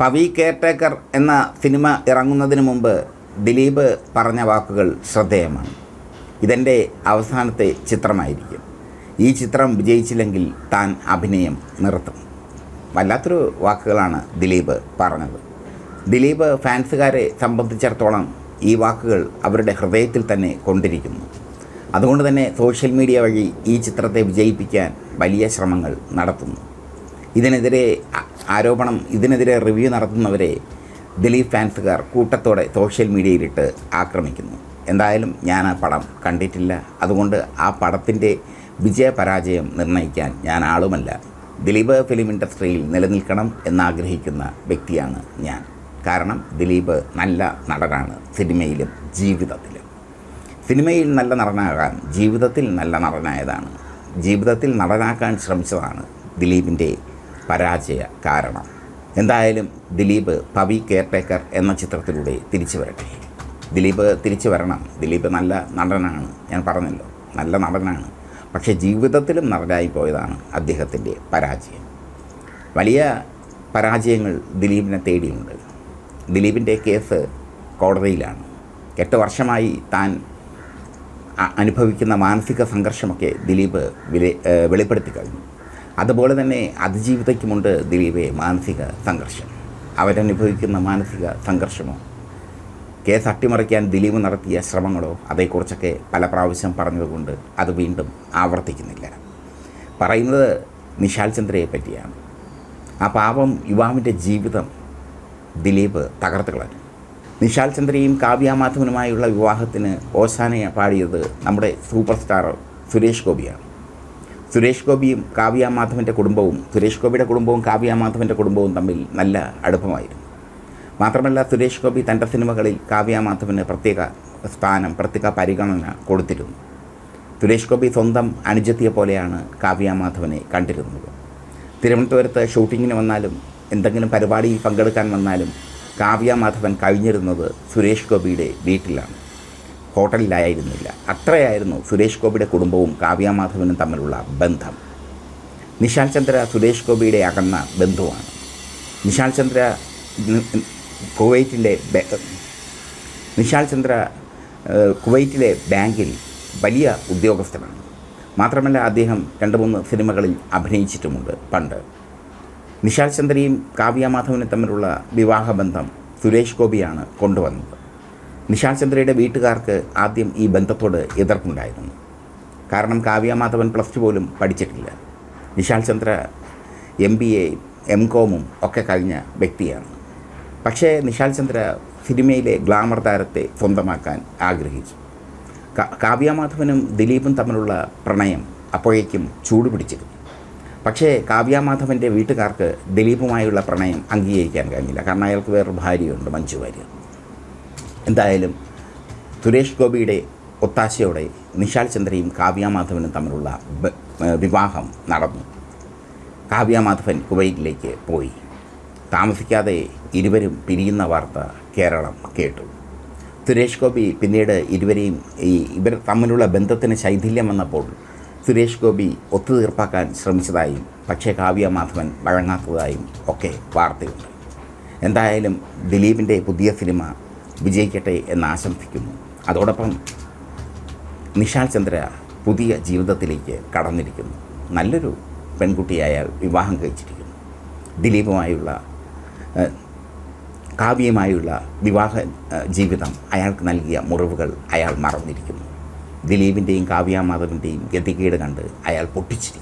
Pavi caretaker എന്ന cinema ഇറങ്ങുന്നതിന് മുമ്പ് ദിലീപ് പറഞ്ഞ വാക്കുകൾ ശ്രദ്ധേയമാണ്. ഇതെന്റെ അവസാനത്തെ ചിത്രമായിരിക്കും. ഈ ചിത്രം വിജയിച്ചില്ലെങ്കിൽ താൻ അഭിനയം നിർത്തും. വല്ലാത്തൊരു വാക്കുകളാണ് ദിലീപ് പറഞ്ഞത്. ദിലീപ് ഫാൻസുകാരെ സംബന്ധിച്ചിടത്തോളം ഈ വാക്കുകൾ അവരുടെ ഹൃദയത്തിൽ തന്നെ കൊണ്ടിരിക്കുന്നു. അതുകൊണ്ട് തന്നെ സോഷ്യൽ മീഡിയ വഴി ഈ ചിത്രത്തെ വിജയിപ്പിക്കാൻ വലിയ ശ്രമങ്ങൾ നടത്തുന്നു. ഇതിനെതിരെ ആരോപണം ഇതിനെതിരെ റിവ്യൂ നടത്തുന്നവരെ ദിലീപ് ഫാൻസുകാർ കൂട്ടത്തോടെ സോഷ്യൽ മീഡിയയിലിട്ട് ആക്രമിക്കുന്നു. എന്തായാലും ഞാൻ ആ പടം കണ്ടിട്ടില്ല. അതുകൊണ്ട് ആ പടത്തിന്റെ വിജയപരാജയം നിർണയിക്കാൻ ഞാൻ ആളുമല്ല. ദിലീപ് ഫിലിം ഇൻഡസ്ട്രിയിൽ നിലനിൽക്കണം എന്നാഗ്രഹിക്കുന്ന വ്യക്തിയാണ് ഞാൻ. കാരണം ദിലീപ് നല്ല നടനാണ് സിനിമയിലും ജീവിതത്തിലും. സിനിമയിൽ നല്ല നടനാകാൻ ജീവിതത്തിൽ നല്ല നടനായതാണ്. ജീവിതത്തിൽ നടനാക്കാൻ ശ്രമിച്ചതാണ് ദിലീപിന്റെ പരാജയ കാരണം എന്തായാലും ദിലീപ് പവി കെയർടേക്കർ എന്ന ചിത്രത്തിലൂടെ തിരിച്ചു വരട്ടെ. ദിലീപ് തിരിച്ചു വരണം. ദിലീപ് നല്ല നടനാണ്. ഞാൻ പറഞ്ഞല്ലോ. നല്ല നടനാണ്. പക്ഷേ ജീവിതത്തിലും നടനായി പോയതാണ് അദ്ദേഹത്തിന്റെ പരാജയം. വലിയ പരാജയങ്ങൾ ദിലീപിനെ തേടിയുണ്ട്. ദിലീപിന്റെ കേസ് കോടതിയിലാണ്. എട്ട് വർഷമായി താൻ അനുഭവിക്കുന്ന മാനസിക സംഘർഷമൊക്കെ ദിലീപ് വെളിപ്പെടുത്തി കഴിഞ്ഞു. അതുപോലെ തന്നെ അതിജീവിതയ്ക്കുമുണ്ട് ദിലീപെ മാനസിക സംഘർഷം. അവരനുഭവിക്കുന്ന മാനസിക സംഘർഷമോ? കേസ് അട്ടിമറിക്കാൻ ദിലീപ് നടത്തിയ ശ്രമങ്ങളോ അതേക്കുറിച്ചൊക്കെ പല പ്രാവശ്യം പറഞ്ഞതുകൊണ്ട് അത് വീണ്ടും ആവർത്തിക്കുന്നില്ല. പറയുന്നത് നിശാൽ ചന്ദ്രയെ പറ്റിയാണ്. ആ പാവം യുവാവിന്റെ ജീവിതം ദിലീപ് തകർത്ത് കളഞ്ഞു. നിശാൽ ചന്ദ്രയും കാവ്യ മാധവനുമായുള്ള വിവാഹത്തിന് ഓശാനയെ പാടിയത് നമ്മുടെ സൂപ്പർ സ്റ്റാർ സുരേഷ് ഗോപിയാണ്. സുരേഷ് ഗോപിയും കാവ്യ മാധവന്റെ കുടുംബവും സുരേഷ് ഗോപിയുടെ കുടുംബവും കാവ്യ മാധവന്റെ കുടുംബവും തമ്മിൽ നല്ല അടുപ്പമായിരുന്നു. മാത്രമല്ല സുരേഷ് ഗോപി തന്റെ സിനിമകളിൽ കാവ്യ മാധവന് പ്രത്യേക സ്ഥാനം പ്രത്യേക പരിഗണന കൊടുത്തിരുന്നു. സുരേഷ് ഗോപി സ്വന്തം അനുജത്തിയെ പോലെയാണ് കാവ്യ മാധവനെ കണ്ടിരുന്നത്. തിരുവനന്തപുരത്ത് ഷൂട്ടിങ്ങിന് വന്നാലും എന്തെങ്കിലും പരിപാടിയിൽ പങ്കെടുക്കാൻ വന്നാലും കാവ്യ മാധവൻ കഴിഞ്ഞിരുന്നത് സുരേഷ് ഗോപിയുടെ വീട്ടിലാണ്. ഹോട്ടലിലായിരുന്നില്ല. അത്രയായിരുന്നു സുരേഷ് ഗോപിയുടെ കുടുംബവും കാവ്യ മാധവനും തമ്മിലുള്ള ബന്ധം. നിശാൽ ചന്ദ്ര സുരേഷ് ഗോപിയുടെ അകന്ന ബന്ധുവാണ്. നിശാൽ ചന്ദ്ര കുവൈറ്റിലെ നിശാൽ ചന്ദ്ര കുവൈറ്റിലെ ബാങ്കിൽ വലിയ ഉദ്യോഗസ്ഥനാണ്. മാത്രമല്ല അദ്ദേഹം രണ്ട് മൂന്ന് സിനിമകളിൽ അഭിനയിച്ചിട്ടുമുണ്ട് പണ്ട്. നിശാൽ ചന്ദ്രയും കാവ്യ മാധവനും തമ്മിലുള്ള വിവാഹബന്ധം സുരേഷ് ഗോപിയാണ് കൊണ്ടുവന്നത്. നിശാൽ ചന്ദ്രയുടെ വീട്ടുകാർക്ക് ആദ്യം ഈ ബന്ധത്തോട് എതിർപ്പുണ്ടായിരുന്നു. കാരണം കാവ്യ മാധവൻ പ്ലസ് ടു പോലും പഠിച്ചിട്ടില്ല. Nishal Chandra M B A M കോമും ഒക്കെ കഴിഞ്ഞ വ്യക്തിയാണ്. പക്ഷേ നിശാൽ ചന്ദ്ര സിനിമയിലെ ഗ്ലാമർ താരത്തെ സ്വന്തമാക്കാൻ ആഗ്രഹിച്ചു. കാവ്യ മാധവനും ദിലീപും തമ്മിലുള്ള പ്രണയം അപ്പോഴേക്കും ചൂടുപിടിച്ചിരുന്നു പക്ഷേ കാവ്യ മാധവന്റെ വീട്ടുകാർക്ക് ദിലീപുമായുള്ള പ്രണയം അംഗീകരിക്കാൻ കഴിഞ്ഞില്ല. കാരണം അയാൾക്ക് വേറൊരു ഭാര്യയുണ്ട് മഞ്ജു വാര്യർ. എന്തായാലും സുരേഷ് ഗോപിയുടെ ഒത്താശയോടെ നിഷാൽ ചന്ദ്രയും കാവ്യ മാധവനും തമ്മിലുള്ള വിവാഹം നടന്നു. കാവ്യ മാധവൻ കുവൈറ്റിലേക്ക് പോയി. താമസിക്കാതെ ഇരുവരും പിരിയുന്ന വാർത്ത കേരളം കേട്ടു. സുരേഷ് ഗോപി പിന്നീട് ഇരുവരെയും ഈ ഇവർ തമ്മിലുള്ള ബന്ധത്തിന് ശൈഥില്യം വന്നപ്പോൾ സുരേഷ് ഗോപി ഒത്തുതീർപ്പാക്കാൻ ശ്രമിച്ചതായും പക്ഷേ കാവ്യ മാധവൻ വഴങ്ങാത്തതായും ഒക്കെ വാർത്തയുണ്ട്. എന്തായാലും ദിലീപിന്റെ പുതിയ സിനിമ വിജയിക്കട്ടെ എന്ന് ആശംസിക്കുന്നു. അതോടൊപ്പം നിഷാൽ ചന്ദ്ര പുതിയ ജീവിതത്തിലേക്ക് കടന്നിരിക്കുന്നു. നല്ലൊരു പെൺകുട്ടിയായ വിവാഹം കഴിച്ചിരിക്കുന്നു. ദിലീപുമായുള്ള കാവ്യമായുള്ള വിവാഹ ജീവിതം അയാൾക്ക് നൽകിയ മുറിവുകൾ അയാൾ മറന്നിരിക്കുന്നു. ദിലീപിന്റെയും കാവ്യ മാധവന്റെയും ഗതികേട് കണ്ട് അയാൾ പൊട്ടിച്ചിരിക്കുന്നു.